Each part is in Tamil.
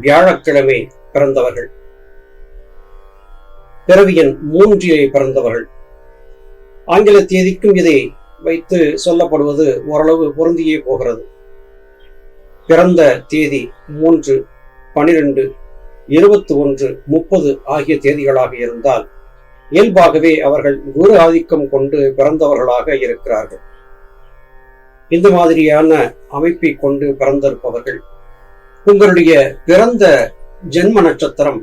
வியாழக்கிழமை பிறந்தவர்கள். பிறவியன் மூன்றிலே பிறந்தவர்கள். ஆங்கில தேதிக்கும் இதை வைத்து சொல்லப்படுவது ஓரளவு பொருந்தியே போகிறது. பிறந்த தேதி மூன்று பனிரெண்டு இருபத்தி ஒன்று முப்பது ஆகிய தேதிகளாக இருந்தால் இயல்பாகவே அவர்கள் குரு ஆதிக்கம் கொண்டு பிறந்தவர்களாக இருக்கிறார்கள். இந்த மாதிரியான அமைப்பை கொண்டு பிறந்திருப்பவர்கள் உங்களுடைய பிறந்த ஜென்ம நட்சத்திரம்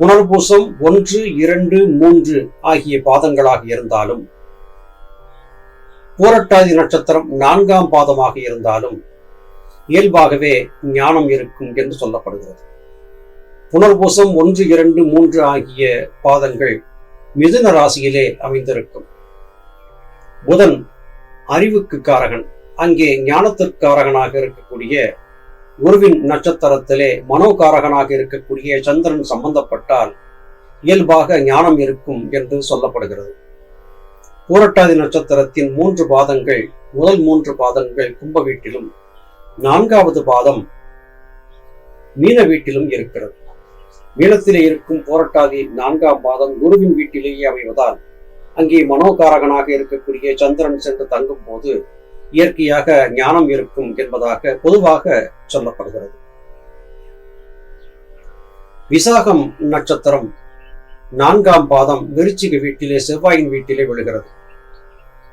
புனர்பூசம் ஒன்று இரண்டு மூன்று ஆகிய பாதங்களாக இருந்தாலும் பூரட்டாதி நட்சத்திரம் நான்காம் பாதமாக இருந்தாலும் இயல்பாகவே ஞானம் இருக்கும் என்று சொல்லப்படுகிறது. புனர்பூசம் ஒன்று இரண்டு மூன்று ஆகிய பாதங்கள் மிதுன ராசியிலே அமைந்திருக்கும். புதன் அறிவுக்கு காரகன் அங்கே ஞானத்திற்காரகனாக இருக்கக்கூடிய குருவின் நட்சத்திரத்திலே மனோகாரகனாக இருக்கக்கூடிய சந்திரன் சம்பந்தப்பட்டால் இயல்பாக ஞானம் இருக்கும் என்று சொல்லப்படுகிறது. பூரட்டாதி நட்சத்திரத்தின் மூன்று பாதங்கள் முதல் மூன்று பாதங்கள் கும்ப வீட்டிலும் நான்காவது பாதம் மீன வீட்டிலும் இருக்கிறது. மீனத்திலே இருக்கும் போராட்டாதி நான்காம் பாதம் குருவின் வீட்டிலேயே அமைவதால் அங்கே மனோகாரகனாக இருக்கக்கூடிய சந்திரன் சென்று தங்கும் போது இயற்கையாக ஞானம் இருக்கும் என்பதாக பொதுவாக சொல்லப்படுகிறது. விசாகம் நட்சத்திரம் நான்காம் பாதம் விருச்சிக வீட்டிலே செவ்வாயின் வீட்டிலே விழுகிறது.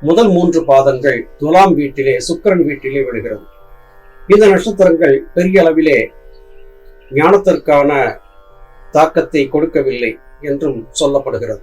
முதல் மூன்று பாதங்கள் துலாம் வீட்டிலே சுக்கிரன் வீட்டிலே விழுகிறது. இந்த நட்சத்திரங்கள் பெரிய அளவிலே ஞானத்திற்கான தாக்கத்தை கொடுக்கவில்லை என்றும் சொல்லப்படுகிறது.